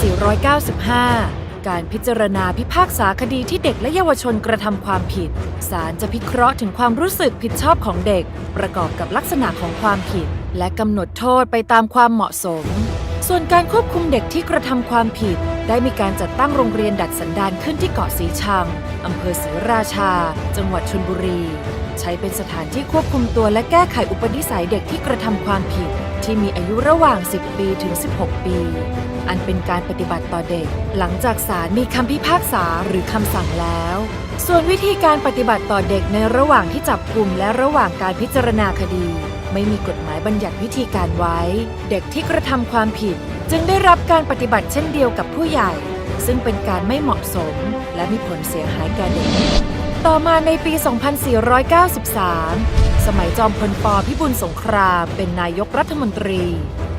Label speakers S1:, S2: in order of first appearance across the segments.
S1: 495 การพิจารณาพิพากษาคดีที่เด็กและเยาวชนกระทำความผิด ศาลจะพิเคราะห์ถึงความรู้สึกผิดชอบของเด็ก ประกอบกับลักษณะของความผิด และกำหนดโทษไปตามความเหมาะสม ส่วนการควบคุมเด็กที่กระทำความผิด ได้มีการจัดตั้งโรงเรียนดัดสันดานขึ้นที่เกาะสีชังอำเภอศรีราชา จังหวัดชลบุรี ใช้เป็นสถานที่ควบคุมตัวและแก้ไขอุปนิสัยเด็กที่กระทำความผิด ที่มีอายุระหว่าง 10 ปีถึง 16 ปี อันเป็นการปฏิบัติต่อเด็ก หลังจากศาลมีคำพิพากษาหรือคำสั่งแล้ว ส่วนวิธีการปฏิบัติต่อเด็กในระหว่างที่จับกลุ่มและระหว่างการพิจารณาคดี ไม่มีกฎหมายบัญญัติวิธีการไว้ เด็กที่กระทำความผิด จึงได้รับการปฏิบัติเช่นเดียวกับผู้ใหญ่ ซึ่งเป็นการไม่เหมาะสม และมีผลเสียหายแก่เด็ก ต่อมาในปี 2493 สมัยจอมพลปพิบูลสงครามเป็นนายกรัฐมนตรี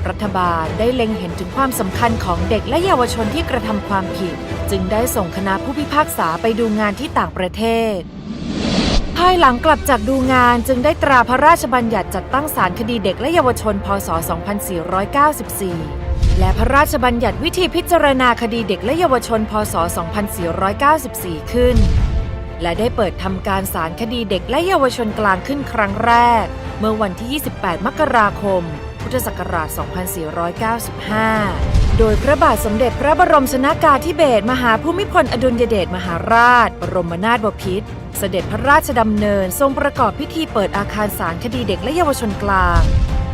S1: รัฐบาลได้เล็งเห็นถึงความสำคัญของเด็กและเยาวชนที่กระทำความผิด จึงได้ส่งคณะผู้พิพากษาไปดูงานที่ต่างประเทศ ภายหลังกลับจากดูงานจึงได้ตราพระราชบัญญัติจัดตั้งศาลคดีเด็กและเยาวชน พศ 2494 และพระราชบัญญัติวิธีพิจารณาคดีเด็กและเยาวชน พศ 2494 ขึ้น และได้เปิดทำการศาลคดีเด็กและเยาวชนกลางขึ้นครั้งแรก เมื่อวันที่ 28 มกราคม พุทธศักราช 2495 โดยพระบาทสมเด็จพระบรมชนากาธิเบศรมหาภูมิพลอดุลยเดชมหาราช บรมนาถบพิตรเสด็จพระราชดำเนินทรงประกอบพิธีเปิดอาคารศาลคดีเด็กและเยาวชนกลาง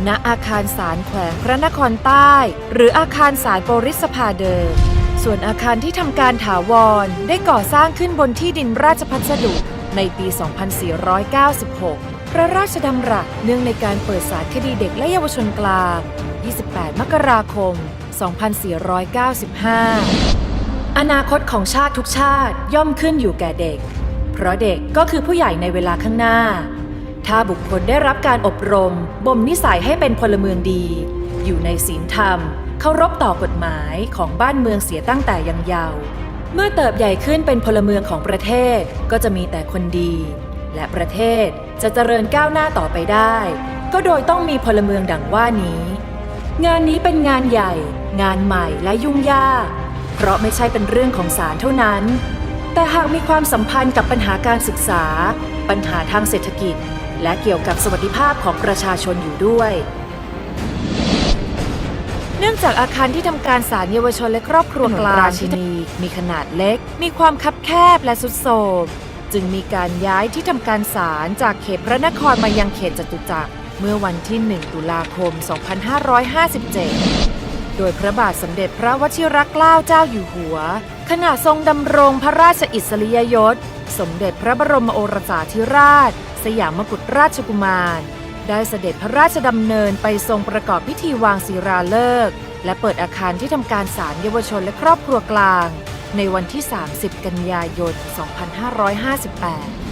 S1: ณอาคารศาลแขวงพระนครใต้ หรืออาคารศาลปริสภาเดิม ส่วนอาคารที่ทำการถาวรได้ก่อสร้างขึ้นบนที่ดินราชพัสดุในปี 2496 พระราชดำรัสเนื่องในการเปิดศาลคดีเด็กและเยาวชนกลาง 28 มกราคม 2495 อนาคตของชาติทุกชาติย่อมขึ้นอยู่แก่เด็ก เพราะเด็กก็คือผู้ใหญ่ในเวลาข้างหน้า ถ้าบุคคลได้รับการอบรม บ่มนิสัยให้เป็นพลเมืองดี อยู่ในศีลธรรม เคารพต่อกฎหมายของบ้านเมืองเสียตั้งแต่ยังเยาว์เมื่อเติบใหญ่ขึ้นเป็นพลเมืองของประเทศก็จะมีแต่คนดี และประเทศจะเจริญก้าวหน้าต่อไปได้ ก็โดยต้องมีพลเมืองดังว่านี้ งานนี้เป็นงานใหญ่ งานใหม่และยุ่งยาก เพราะไม่ใช่เป็นเรื่องของศาลเท่านั้น แต่หากมีความสัมพันธ์กับปัญหาการศึกษา ปัญหาทางเศรษฐกิจ และเกี่ยวกับสวัสดิภาพของประชาชนอยู่ด้วย เนื่องจากอาคารที่ทำการศาลเยาวชนและครอบครัวกลางราชินีมีขนาดเล็ก มีความคับแคบและสุดโทรมจึงมีการย้ายที่ทำการศาลจากเขตพระนครมายังเขตจตุจักรเมื่อวันที่ 1 ตุลาคม 2557 โดยพระบาทสมเด็จพระวชิรเกล้าเจ้าอยู่หัว ขณะทรงดำรงพระราชอิสริยยศ สมเด็จพระบรมโอรสาธิราช สยามกุฎราชกุมาร ได้เสด็จพระราชดำเนินไปทรงประกอบพิธีวางศิราฤกษ์และเปิดอาคารที่ทำการศาลเยาวชนและครอบครัวกลาง ในวันที่ 30 กันยายน 2558